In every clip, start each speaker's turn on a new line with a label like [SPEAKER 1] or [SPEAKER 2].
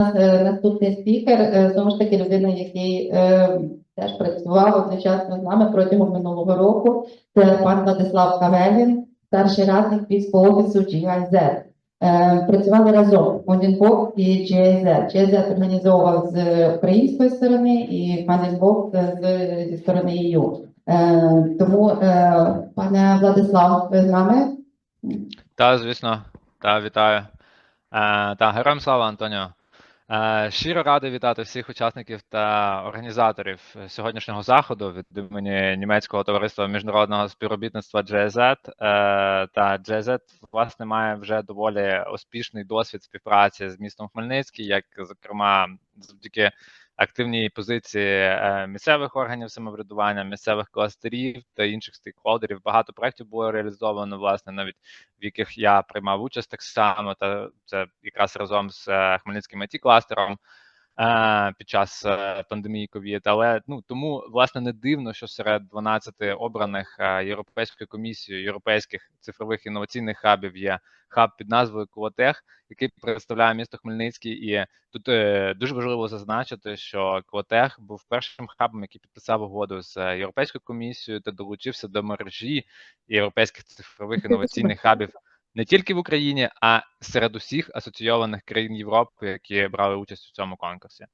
[SPEAKER 1] е, наступний спікер, е, знову ж таки, людина, який е, теж працював одночасно з нами протягом минулого року. Це пан Владислав Кавелін, старший радник військового офісу GIZ. Працювали разом Модінбок і GIZ. GIZ організовував з української сторони і Модінбок з зі сторони. Е, Тому, пане Владислав, ви з нами?
[SPEAKER 2] Та, звісно, та вітаю. Та героям слава Антоніо. Е, щиро радий вітати всіх учасників та організаторів сьогоднішнього заходу від імені німецького товариства міжнародного співробітництва GIZ. Е, та GZ, власне, має вже доволі успішний досвід співпраці з містом Хмельницький, як зокрема завдяки активній позиції е, місцевих органів самоврядування, місцевих кластерів та інших стейкхолдерів. Багато проєктів було реалізовано, власне, навіть в яких я приймав участь так само, та це якраз разом з е, Хмельницьким it кластером під час е, пандемії ковід. Але ну тому власне не дивно, що серед 12 обраних е, Європейською комісією європейських цифрових інноваційних хабів є хаб під назвою Квотех, який представляє місто Хмельницький. І тут е, дуже важливо зазначити, що Квотех був першим хабом, який підписав угоду з е, Європейською комісією та долучився до мережі європейських цифрових інноваційних хабів не тільки в Україні, а серед усіх асоційованих країн Європи, які брали участь у цьому конкурсі.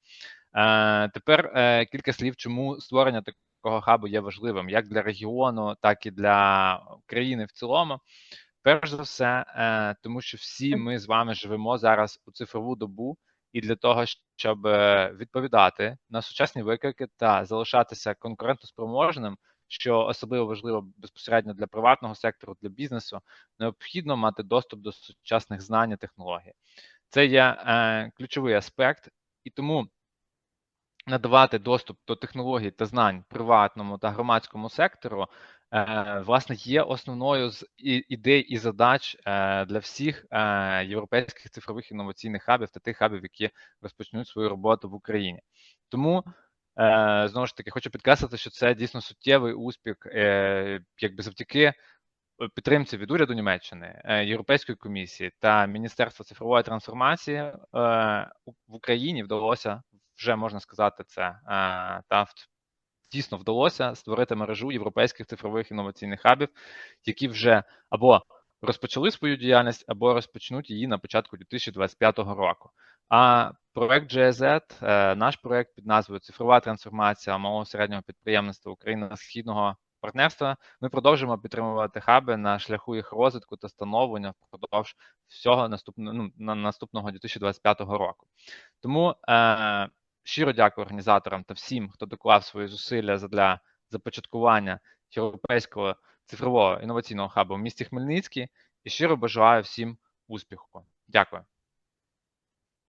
[SPEAKER 2] Е, Тепер е, кілька слів, чому створення такого хабу є важливим як для регіону, так і для країни в цілому. Перш за все, е, тому що всі ми з вами живемо зараз у цифрову добу, і для того, щоб е, відповідати на сучасні виклики та залишатися конкурентоспроможним, що особливо важливо безпосередньо для приватного сектору, для бізнесу, необхідно мати доступ до сучасних знань і технологій. Це є е, ключовий аспект, і тому надавати доступ до технологій та знань приватному та громадському сектору, е, власне, є основною з ідей і задач е, для всіх е, європейських цифрових інноваційних хабів та тих хабів, які розпочнуть свою роботу в Україні. Тому Знову ж таки, хочу підкреслити, що це дійсно суттєвий успіх, е, якби завдяки е, підтримці від уряду Німеччини, е, Європейської комісії та Міністерства цифрової трансформації е, в Україні вдалося вже можна сказати це е, та дійсно вдалося створити мережу європейських цифрових інноваційних хабів, які вже або розпочали свою діяльність, або розпочнуть її на початку 2025 року. А проект GIZ, е, наш проект під назвою Цифрова трансформація малого середнього підприємництва України східного партнерства. Ми продовжуємо підтримувати хаби на шляху їх розвитку та становлення впродовж всього наступного ну, на наступного 2025 року. Тому е, щиро дякую організаторам та всім, хто доклав свої зусилля для започаткування європейського цифрового інноваційного хабу в місті Хмельницький. І щиро бажаю всім успіху. Дякую.